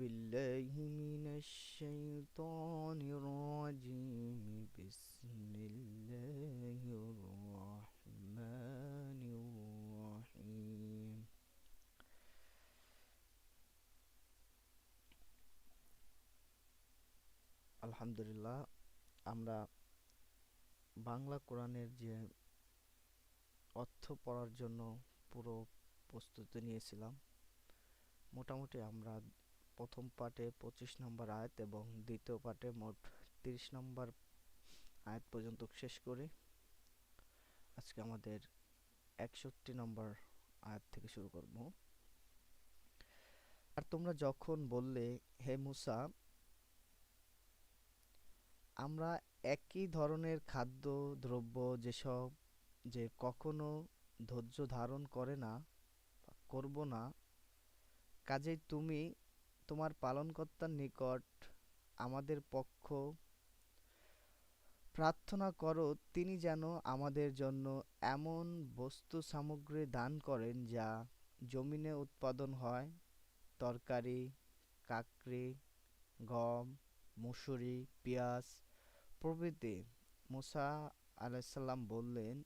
بالله من الشيطان الرجيم بسم الله الرحمن الرحيم আলহামদুলিল্লাহ আমরা বাংলা কোরআনের যে অর্থ পড়ার জন্য পুরো প্রস্তুতি নিয়েছিলাম মোটামুটি আমরা প্রথম পার্টে পঁচিশ নম্বর আয়াত এবং দ্বিতীয় পার্টে মোট তিরিশ নম্বর আয়াত পর্যন্ত শেষ করি। আজকে আমাদের একষট্টি নম্বর আয়াত থেকে শুরু করব। আর তোমরা যখন বললে, হে মুসা, আমরা একই ধরনের খাদ্য, দ্রব্য, যেসব যে কখনো ধৈর্য ধারণ করে না করব না, কাজেই তুমি তোমার পালনকর্তার নিকট আমাদের পক্ষ প্রার্থনা করো, তিনি যেন আমাদের জন্য এমন বস্তু সামগ্রী দান করেন যা জমিনে উৎপাদন হয়। তরকারি, কাকড়ি, গম, মুসুরি, পেঁয়াজ প্রভৃতি। মুসা আলাইসাল্লাম বললেন,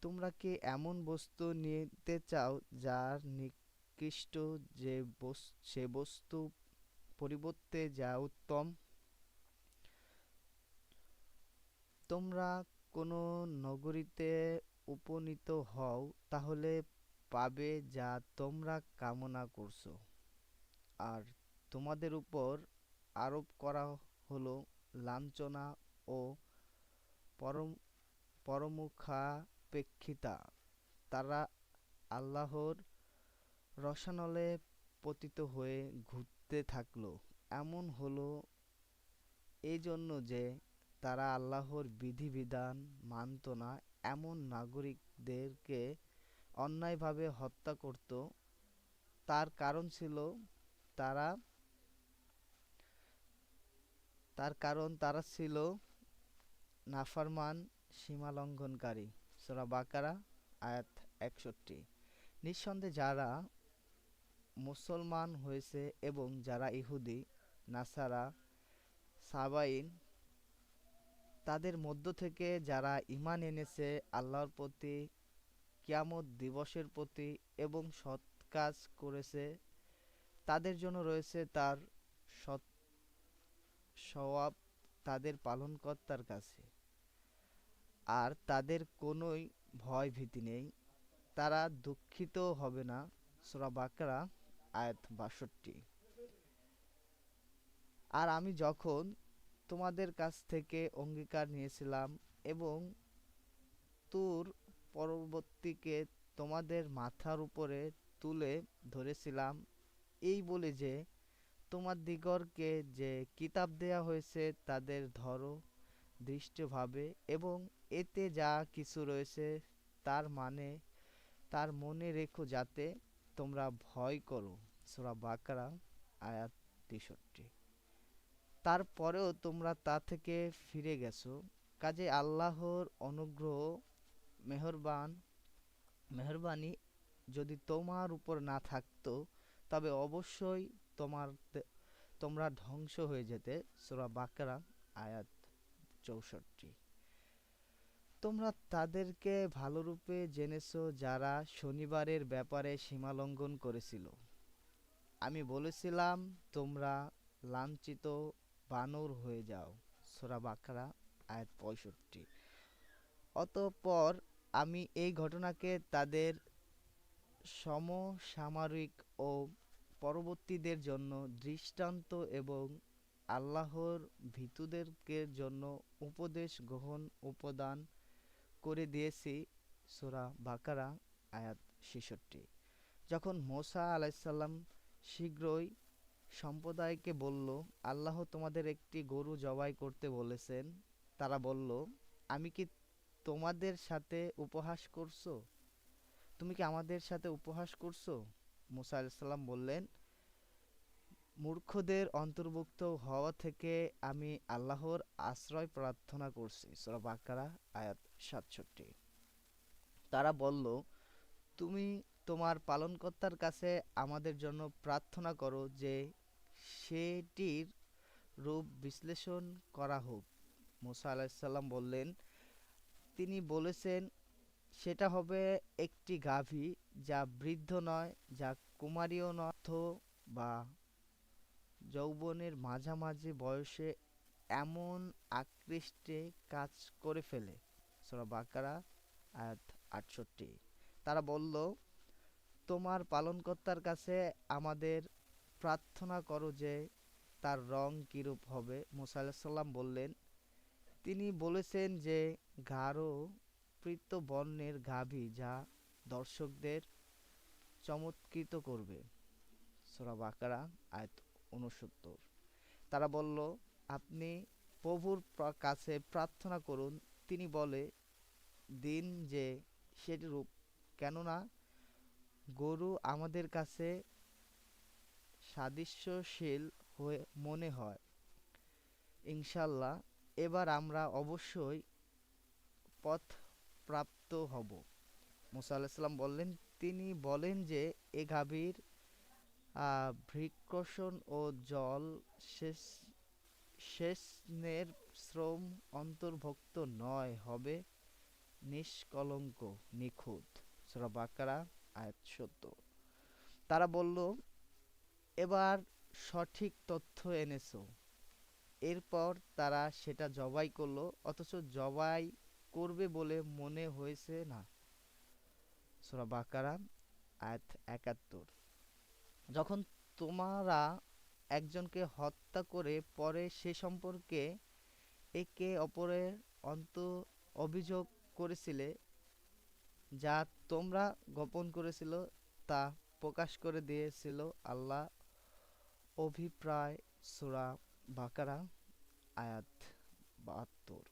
তোমরা কি এমন বস্তু নিতে চাও যার নিকৃষ্ট যে সে বস্তু পরিবর্তে যা উত্তম। তোমরা কোনো নগরীতে উপনীত হও, তাহলে পাবে যা তোমরা কামনা করছ। আর তোমাদের উপর আরোপ করা হলো লাঞ্ছনা ও পরম, পরমুখাপেক্ষিতা। তারা আল্লাহর রসানলে পতিত হয়ে ঘুরতে থাকল। এমন হলো এই জন্য যে তারা আল্লাহর বিধিবিধান মানত না, এমন নাগরিকদেরকে অন্যায়ভাবে হত্যা করত। তার কারণ ছিল তারা, তার কারণ তারা ছিল নাফারমান সীমালঙ্ঘনকারী। সোরা বাকারা, আয়াত একষট্টি। নিঃসন্দেহে যারা মুসলমান হয়েছে এবং যারা ইহুদি, নাসারা, সাবাইন, তাদের মধ্য থেকে যারা ইমান এনেছে আল্লাহর প্রতি, কিয়ামত দিবসের প্রতি এবং সৎ কাজ করেছে, তাদের জন্য রয়েছে তার সৎ সওয়াব তাদের পালনকর্তার কাছে। আর তাদের কোনোই ভয় ভীতি নেই। তারা দুঃখিত হবে না। সোরা বাকরা আয়াত বাষট্টি। আর আমি যখন তোমাদের কাছ থেকে অঙ্গীকার নিয়েছিলাম এবং তুর পরবর্তীকে তোমাদের মাথার উপরে তুলে ধরেছিলাম, এই বলে যে, তোমার দিগরকে যে কিতাব দেয়া হয়েছে তাদের ধরো দৃষ্টভাবে এবং এতে যা কিছু রয়েছে তার মানে তার মনে রেখো যাতে তোমরা ভয় করো। সোরা বাকরা, আয়াত তেষট্টি। তারপরেও তোমরা তা থেকে ফিরে গেছো। কাজে আল্লাহর অনুগ্রহ, মেহরবান, মেহরবানি যদি তোমার উপর না থাকতো, তবে অবশ্যই তোমার তোমরা ধ্বংস হয়ে যেতে। সুরা বাকরা, আয়াত চৌষট্টি। তোমরা তাদেরকে ভালোরূপে জেনেছো যারা শনিবারের ব্যাপারে সীমালঙ্ঘন করেছিল। আমি বলেছিলাম, তোমরা লাঞ্ছিত বানর হয়ে যাও। সোরা বাকরা, আয়াত পঁয়ষট্টি। অতঃপর আমি এই ঘটনাকে তাদের সমসাময়িক ও পরবর্তীদের জন্য দৃষ্টান্ত এবং আল্লাহর ভীতুদেরকে জন্য উপদেশ গ্রহণ, উপদান করে দিয়েছি, সোরা বাকারা, আয়াত ছেষট্টি। যখন মোসা আলাইসাল্লাম শীঘ্রই সম্প্রদায়কে বলল, আল্লাহ তোমাদের একটি গরু জবাই করতে বলেছেন। তারা বলল, আমি কি তোমাদের সাথে উপহাস করছ? তুমি কি আমাদের সাথে উপহাস করছ? মুসা আলাইসাল্লাম বললেন, মূর্খদের অন্তর্ভুক্ত হওয়া থেকে আমি আল্লাহর আশ্রয় প্রার্থনা করছি। সোরা বাকারা, আয়াত সাতষট্টি। তারা বলল, তুমি তোমার পালনকর্তার কাছে আমাদের জন্য প্রার্থনা করো যে সেটির রূপ বিশ্লেষণ করা হোক। মুসা আলাহিসাল্লাম বললেন, তিনি বলেছেন, সেটা হবে একটি গাভী যা বৃদ্ধ নয়, যা কুমারীও নয় বা যৌবনের মাঝামাঝি বয়সে এমন আকৃষ্টে কাজ করে ফেলে। সূরা বাকারা, আয়াত আটষট্টি। তারা বলল তোমার পালনকর্তার কাছে আমাদের প্রার্থনা করো যে তার রং কিরূপ হবে। মুসা আলাহিসাল্লাম বললেন, তিনি বলেছেন যে গাঢ় পৃত বর্ণের গাভী যা দর্শকদের চমৎকৃত করবে। সূরা বাকারা, আয়াত উনসত্তর তারা বলল, আপনি প্রভুর কাছে প্রার্থনা করুন। তিনি বলে, দিন যে সেটি রূপ, কেননা গরু আমাদের কাছে সাদৃশ্যশীল হয়ে মনে হয়। ইনশাল্লাহ এবার আমরা অবশ্যই পথ প্রাপ্ত হব। মুসা আলাহিসাল্লাম বললেন তিনি বলেন যে এ গাভীর আহ, ভৃক্ষষণ ও জল শেষ শেষনের শ্রম অন্তর্ভুক্ত নয় হবে নিষ্কলঙ্ক নিখুঁত। সূরা বাকারা আয়াত সত্তর। তারা বলল, এবার সঠিক তথ্য এনেছো। এরপর তারা সেটা জবাই করল, অথচ জবাই করবে বলে মনে হয়েছে না। সূরা বাকারা, আয়াত একাত্তর। যখন তোমরা একজনকে হত্যা করে পরে সে সম্পর্কে একে অপরের অন্ত অভিযোগ করেছিলে যা তোমরা গোপন করেছিল, তা প্রকাশ করে দিয়েছিল আল্লাহ। অভিপ্রায় সূরা বাকারা, আয়াত বাহাত্তর।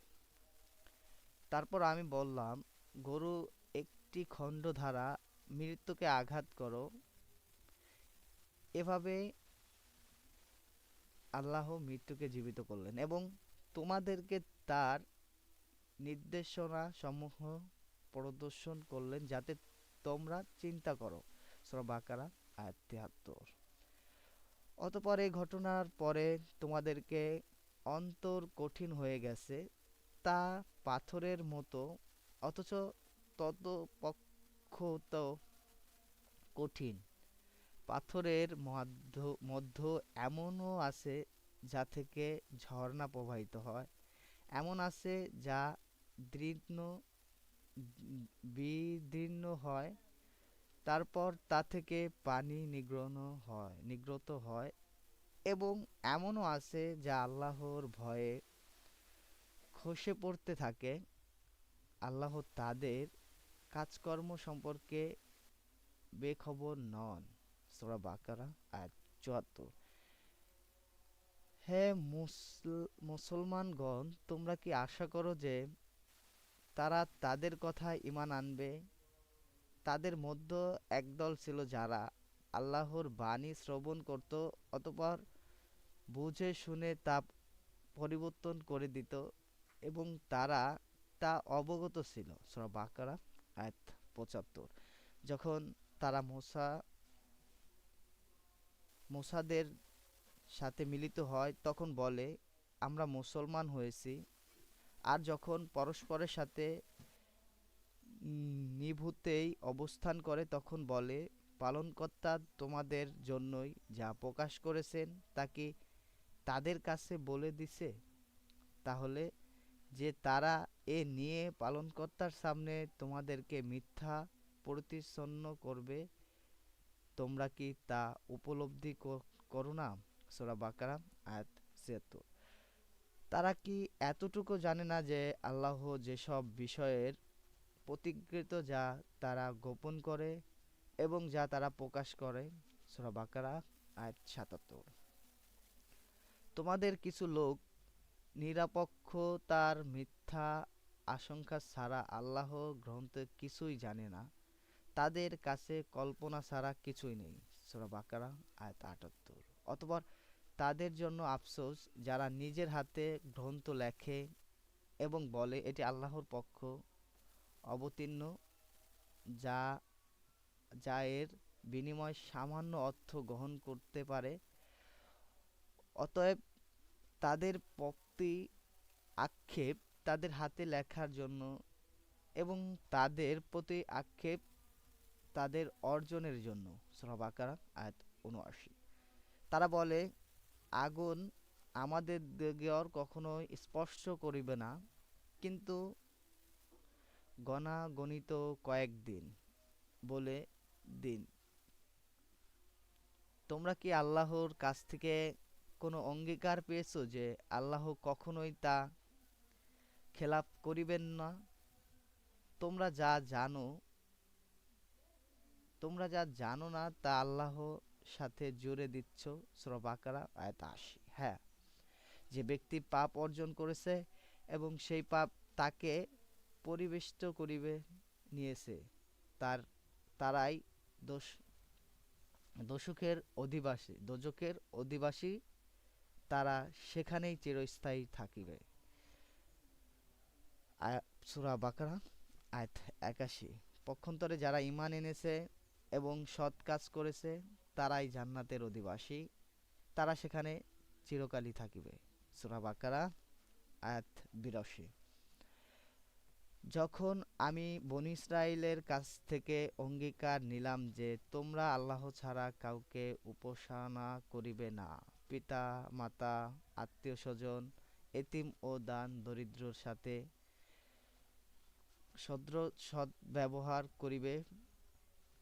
তারপর আমি বললাম, গরু একটি খণ্ড দ্বারা মৃত্যুকে আঘাত করো। এভাবে আল্লাহ মৃত্যুকে জীবিত করলেন এবং তোমাদেরকে তার নির্দেশনা সমূহ প্রদর্শন করলেন যাতে তোমরা চিন্তা করো। সূরা বাকারা, আয়াত তিয়াত্তর অতপর এই ঘটনার পরে তোমাদেরকে অন্তর কঠিন হয়ে গেছে। তা পাথরের মতো, অথচ তত পক্ষত কঠিন। পাথরের মধ্য মধ্য এমনও আছে যা থেকে ঝর্ণা প্রবাহিত হয়। এমন আছে যা দীর্ণ বিদীর্ণ হয়, তারপর তা থেকে পানি নিগ্রহণ হয়, নিগ্রত হয় এবং এমনও আছে যা আল্লাহর ভয়ে খসে পড়তে থাকে। আল্লাহ তাদের কাজকর্ম সম্পর্কে বেখবর নন। সূরা বাকারা, আয়াত চুয়াত্তর। হে মুসল- মুসলমানগণ, তোমরা কি আশা করো যে তারা তাদের কথায় ঈমান আনবে। তাদের মধ্য একদল ছিল যারা আল্লাহর বাণী শ্রবণ করত, অতঃপর বুঝে শুনে তা পরিবর্তন করে দিত এবং তারা তা অবগত ছিল। সূরা বাকারা, আয়াত পঁচাত্তর। যখন তারা মোসা, মোসাদের সাথে মিলিত হয়, তখন বলে, আমরা মুসলমান হয়েছি আর যখন পরস্পরের সাথে নিভূতেই অবস্থান করে, তখন বলে, পালনকর্তা তোমাদের জন্যই যা প্রকাশ করেছেন, তা কি তাদের কাছে বলে দিছে? তাহলে যে তারা এ নিয়ে পালনকর্তার সামনে তোমাদেরকে মিথ্যা প্রতিচ্ছন্ন করবে, তোমরা কি তা উপলব্ধি করো না? সূরা বাকারা, আয়াত ছিয়াত্তর। তারা কি এতটুকু জানে না যে আল্লাহ যেসব বিষয়ের প্রতিকৃত যা তারা গোপন করে এবং যা তারা প্রকাশ করে? সূরা বাকারা, আয়াত সাতাত্তর। তোমাদের কিছু লোক নিরাপক্ষতার মিথ্যা আশঙ্কা ছাড়া আল্লাহ গ্রন্থে কিছুই জানে না। তাদের কাছে কল্পনা ছাড়া কিছুই নেই। সূরা বাকারা, আয়াত আটাত্তর। অতঃপর তাদের জন্য আফসোস যারা নিজের হাতে গ্রন্থ লেখে এবং বলে এটি আল্লাহর পক্ষ অবতীর্ণ, যা যা এর বিনিময়ে সামান্য অর্থ গ্রহণ করতে পারে। অতএব তাদের প্রতি আক্ষেপ তাদের হাতে লেখার জন্য এবং তাদের প্রতি আক্ষেপ তাদের অর্জনের জন্য। সূরা বাকারা, আয়াত উনআশি তারা বলে আগুন আমাদের দেগর কখনোই স্পর্শ করিবে না। কিন্তু গণাগণিত কয়েকদিন বলে দিন। তোমরা কি আল্লাহর কাছ থেকে কোনো অঙ্গীকার পেয়েছ যে আল্লাহ কখনোই তা খেলাপ করিবেন না? তোমরা যা জানো, তোমরা যা জানো না তা আল্লাহ সাথে জুড়ে দিচ্ছ সূরা বাকারা, আয়াত আশি। হ্যাঁ যে ব্যক্তি পাপ অর্জন করেছে এবং সেই পাপ তাকে পরিবেষ্ট করিবে, নিয়েছে, তার, তারাই দোষ, দোষকের অধিবাসী দোজকের অধিবাসী, তারা সেখানেই চিরস্থায়ী থাকিবে। সুরা বাকারা, আয়াত একাশি। পক্ষান্তরে যারা ইমান এনেছে এবং সৎ কাজ করেছে তারাই জান্নাতের অধিবাসী, তারা সেখানে চিরকালই থাকিবে। সুরা বাকারা, আয়াত বিরাশি। যখন আমি বনি ইসরায়েলের কাছ থেকে অঙ্গীকার নিলাম যে তোমরা আল্লাহ ছাড়া কাউকে উপাসনা করিবে না, পিতা, মাতা, আত্মীয় স্বজন, এতিম ও দান দরিদ্রর সাথে সদ্র সৎ ব্যবহার করিবে,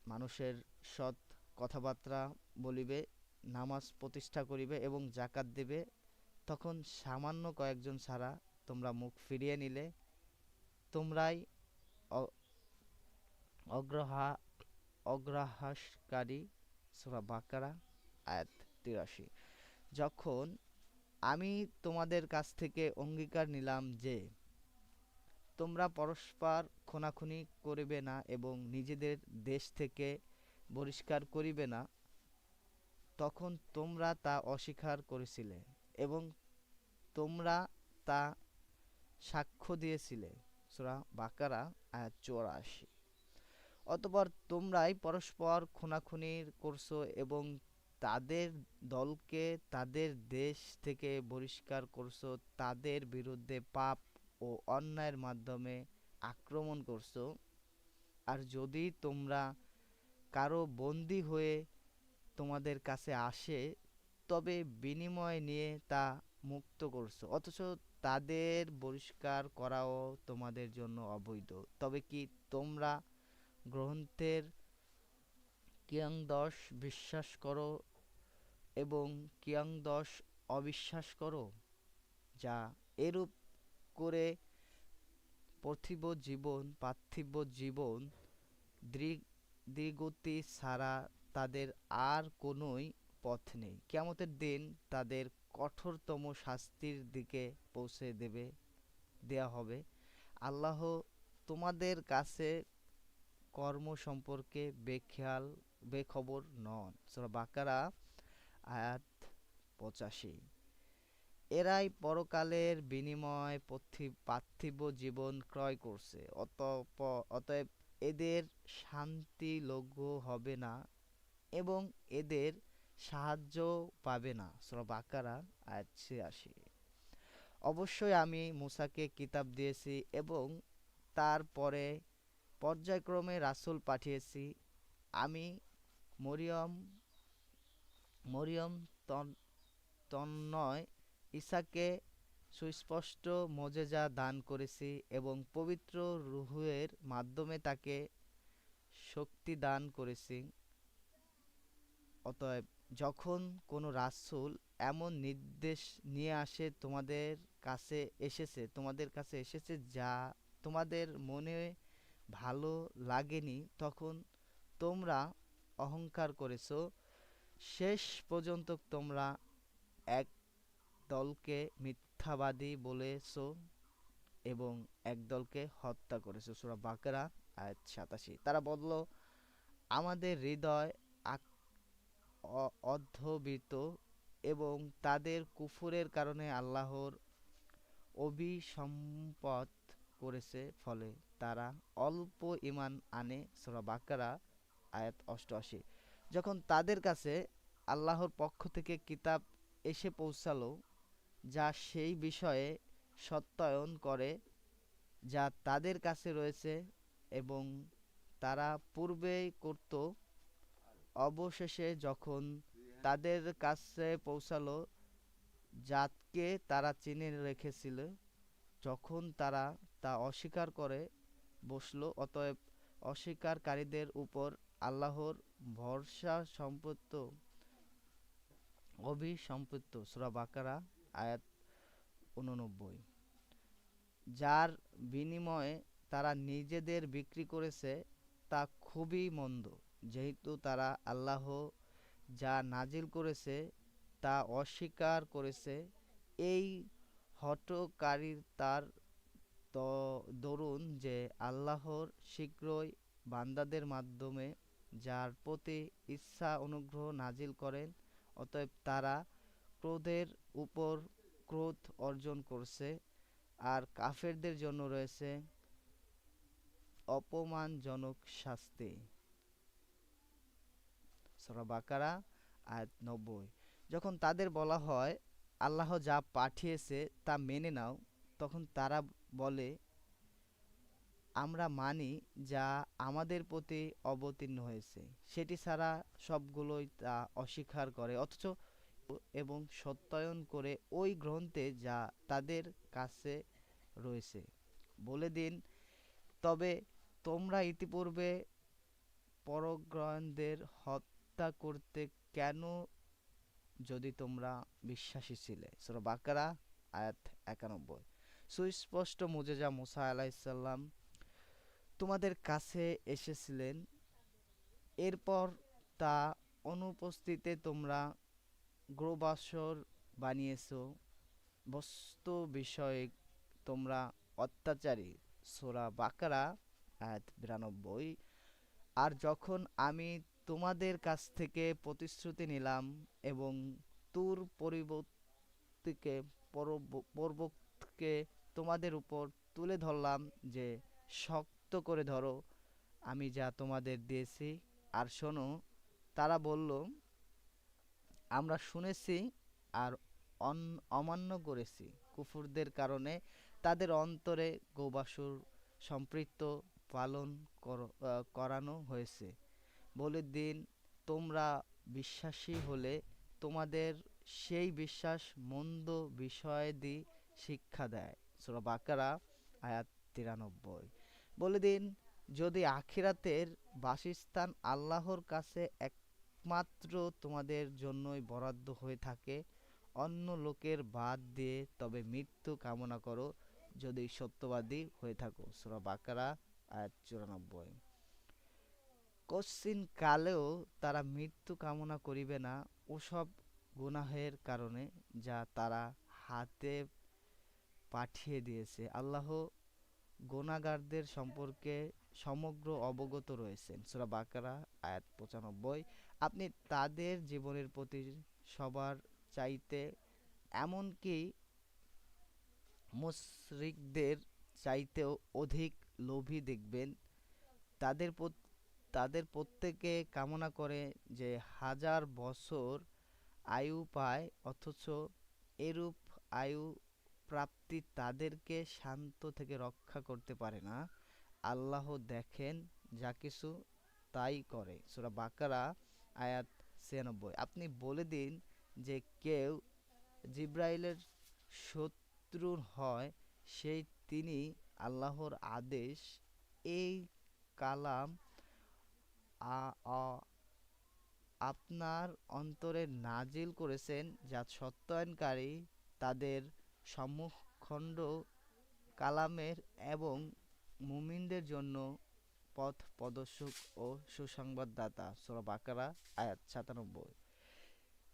মানুষের সৎ কথাবার্তা বলিবে, নামাজ প্রতিষ্ঠা করিবে এবং জাকাত দেবে, তখন সামান্য কয়েকজন ছাড়া তোমরা মুখ ফিরিয়ে নিলে। তোমরাই অগ্রহা অগ্রাহাসকারী সুরা বাকারা, আয়াত তিরাশি। যখন আমি তোমাদের কাছ থেকে অঙ্গীকার নিলাম যে, তোমরা পরস্পর খুনাখুনি করিবে না এবং নিজেদের দেশ থেকে বহিষ্কার করিবে না, তখন তোমরা তা অস্বীকার করেছিলে এবং তোমরা তা সাক্ষ্য দিয়েছিলে। সুরা বাকারা, আয়াত চৌরাশি। অতপর তোমরাই পরস্পর খুনাখুনি করছ এবং তাদের দলকে তাদের দেশ থেকে বহিষ্কার করছ, তাদের বিরুদ্ধে পাপ ও অন্যায়ের মাধ্যমে আক্রমণ করছ। আর যদি তোমরা কারও বন্দী হয়ে তোমাদের কাছে আসে, তবে বিনিময় নিয়ে তা মুক্ত করছ। অথচ তাদের বহিষ্কার করাও তোমাদের জন্য অবৈধ। তবে কি তোমরা গ্রন্থের কিয়াংদশ বিশ্বাস করো এবং কিয়াংদশ অবিশ্বাস করো? যা এরূপ করে পার্থিব জীবন পার্থিব জীবন দ্বিগতি ছাড়া তাদের আর কোনোই পথ নেই। কেমতের দিন তাদের কঠোরতম শাস্তির দিকে পৌঁছে দেবে, দেয়া হবে। আল্লাহ তোমাদের কাছে কর্ম সম্পর্কে বেখেয়াল, বেখবর নন। সূরা বাকারা, আয়াত পঁচাশি। এরাই পরকালের বিনিময় পার্থিব জীবন ক্রয় করছে। অতএব এদের শান্তি লঘ্য হবে না এবং এদের সাহায্য পাবে না। সূরা বাকারা, আয়াত ছিয়াশি। অবশ্যই আমি মুসাকে কিতাব দিয়েছি এবং তারপরে পর্যায়ক্রমে রাসূল পাঠিয়েছি। আমি মরিয়ম মরিয়ম তন্ময় ঈসাকে সুস্পষ্ট মোজেজা দান করেছি এবং পবিত্র রুহের মাধ্যমে তাকে শক্তি দান করেছি। অতএব যখন কোনো রাসূল এমন নির্দেশ নিয়ে আসে, তোমাদের কাছে এসেছে, তোমাদের কাছে এসেছে যা তোমাদের মনে ভালো লাগেনি, তখন তোমরা অহংকার করেছ। শেষ পর্যন্ত তোমরা এক দলকে মিথ্যাবাদী বলেছ এবং একদলকে হত্যা করেছ। সূরা বাকারা, আয়াত সাতাশি। তারা বলল, আমাদের হৃদয় অধ্যবিত এবং তাদের কুফুরের কারণে আল্লাহর অভিসম্পদ করেছে। ফলে তারা অল্প ইমান আনে। সূরা বাকারা, আয়াত অষ্টআশি। যখন তাদের কাছে আল্লাহর পক্ষ থেকে কিতাব এসে পৌঁছালো যা সেই বিষয়ে সত্যায়ন করে, যা তাদের কাছে রয়েছে এবং তারা পূর্বেই করত। অবশেষে যখন তাদের কাছে পৌঁছালো, জাতকে তারা চিনে রেখেছিল। যখন তারা তা অস্বীকার করে বসল, অতএব অস্বীকারীদের উপর আল্লাহর ভরসা সম্পত্ত অভিসম্পৃক্ত সূরা বাকারা আয়াত উননব্বই। যার বিনিময়ে তারা নিজেদের বিক্রি করেছে তা খুবই মন্দ, যেহেতু তারা আল্লাহ যা নাজিল করেছে তা অস্বীকার করেছে। এই হটকারীর তার দরুন যে আল্লাহর শীঘ্রই বান্দাদের মাধ্যমে যার প্রতি ইচ্ছা অনুগ্রহ নাজিল করেন, অতএব তারা ক্রোধের উপর ক্রোধ অর্জন করছে আর কাফেরদের জন্য রয়েছে অপমানজনক শাস্তি। সূরা বাকারা, আয়াত নব্বই। যখন তাদের বলা হয়, আল্লাহ যা পাঠিয়েছে তা মেনে নাও, তখন তারা বলে, আমরা মানি যা আমাদের প্রতি অবতীর্ণ হয়েছে। সেটি ছাড়া সবগুলোই তা অস্বীকার করে। অথচ এবং সত্যায়ন করে ওই গ্রন্থে যা তাদের কাছে রয়েছে। বলে দিন, তবে তোমরা ইতিপূর্বে পরগ্রহণদের হত্যা করতে কেন যদি তোমরা বিশ্বাসী ছিলে? সূরা বাকারা, আয়াত একানব্বই। সুস্পষ্ট মুজেজা মুসা আলাইসাল্লাম তোমাদের কাছে এসেছিলেন। এরপর তা অনুপস্থিতিতে তোমরা গ্রোবাসর বানিয়েছ। বস্তু বিষয়ে তোমরা অত্যাচারী। সোরা বাকারা, আয়াত বিরানব্বই। আর যখন আমি তোমাদের কাছ থেকে প্রতিশ্রুতি নিলাম এবং তুর পরিবর্তীকে পর্বতকে তোমাদের উপর তুলে ধরলাম যে শক্ত করে ধরো, আমি যা তোমাদের দিয়েছি। আর শোনো, তারা বলল আমরা শুনেছি আর অমান্য করেছি কুফুরদের কারণে তাদের অন্তরে গোবাসুর সম্পৃক্ত পালন করানো হয়েছে। বলে দিন, তোমরা বিশ্বাসী হলে তোমাদের সেই বিশ্বাস মন্দ বিষয়াদি শিক্ষা দেয়। সূরা বাকারা, আয়াত তিরানব্বই। বলে দিন, যদি আখিরাতের বাসস্থান আল্লাহর কাছে একমাত্র তোমাদের জন্যই বরাদ্দ হয়ে থাকে। অন্য লোকের বাদ দিয়ে তবে মৃত্যু কামনা করো, যদি সত্যবাদী হয়ে থাকো। সূরা বাকারা, আয়াত চুরানব্বই। কশ্চিন কালেও তারা মৃত্যু কামনা করিবে না। ওসব গুনাহের কারণে যা তারা হাতে পাঠিয়ে দিয়েছে। আল্লাহ গোনাগারদের সম্পর্কে সমগ্র অবগত রয়েছেন। সূরা বাকারা, আয়াত পঁচানব্বই। আপনি তাদের জীবনের প্রতি সবার চাইতে এমনকি মুশরিকদের চাইতেও অধিক লোভী দেখবেন? তাদের তাদের প্রত্যেকে কামনা করে যে হাজার বছর আয়ু পায়, অথচ এরূপ আয়ু প্রাপ্তি তাদেরকে শান্ত থেকে রক্ষা করতে পারে না। আল্লাহ দেখেন যা কিছু তাই করে। সুরা বাকারা আয়াত ছিয়ানব্বই। আপনি বলে দিন যে কেউ জিব্রাইলের শত্রু হয়, সেই তিনি আল্লাহর আদেশ, এই কালাম আপনার অন্তরে নাজিল করেছেন যা সত্যায়নকারী তাদের সম্মুখখণ্ড কালামের এবং মুমিনদের জন্য পথ প্রদর্শক ও সুসংবাদদাতা। সূরা বাকারা, আয়াত সাতানব্বই।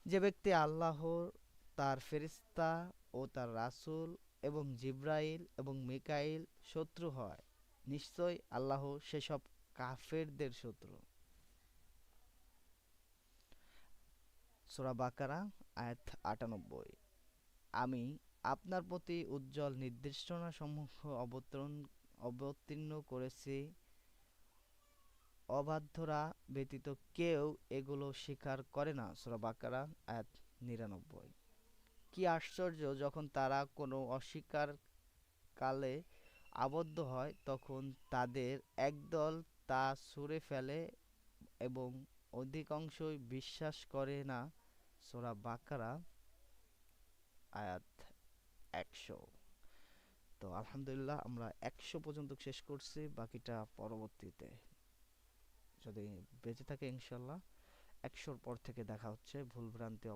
যে ব্যক্তি আল্লাহ, তার ফেরিস্তা ও তার রাসূল এবং জিব্রাইল এবং মিকাইল শত্রু হয় নিশ্চয় আল্লাহ সেসব কাফেরদের শত্রু। সূরা বাকারা, আয়াত আটানব্বই। আমি আপনার প্রতি উজ্জ্বল নির্দেশনাসমূহ অবতরণ অবতীর্ণ করেছি অবাধ্যরা ব্যতীত কেউ এগুলো স্বীকার করে না। সূরা বাকারা, আয়াত নিরানব্বই। কি আশ্চর্য, যখন তারা কোনো অস্বীকার কালে আবদ্ধ হয়, তখন তাদের একদল তা ছুঁড়ে ফেলে এবং অধিকাংশই বিশ্বাস করে না। সূরা বাকারা, আয়াত একশো। তো আলহামদুলিল্লাহ, আমরা একশো পর্যন্ত শেষ করছি, বাকিটা পরবর্তীতে। যদি বেঁচে থাকে ইনশাল্লাহ একশোর পর থেকে দেখা হচ্ছে ভুলভ্রান্তি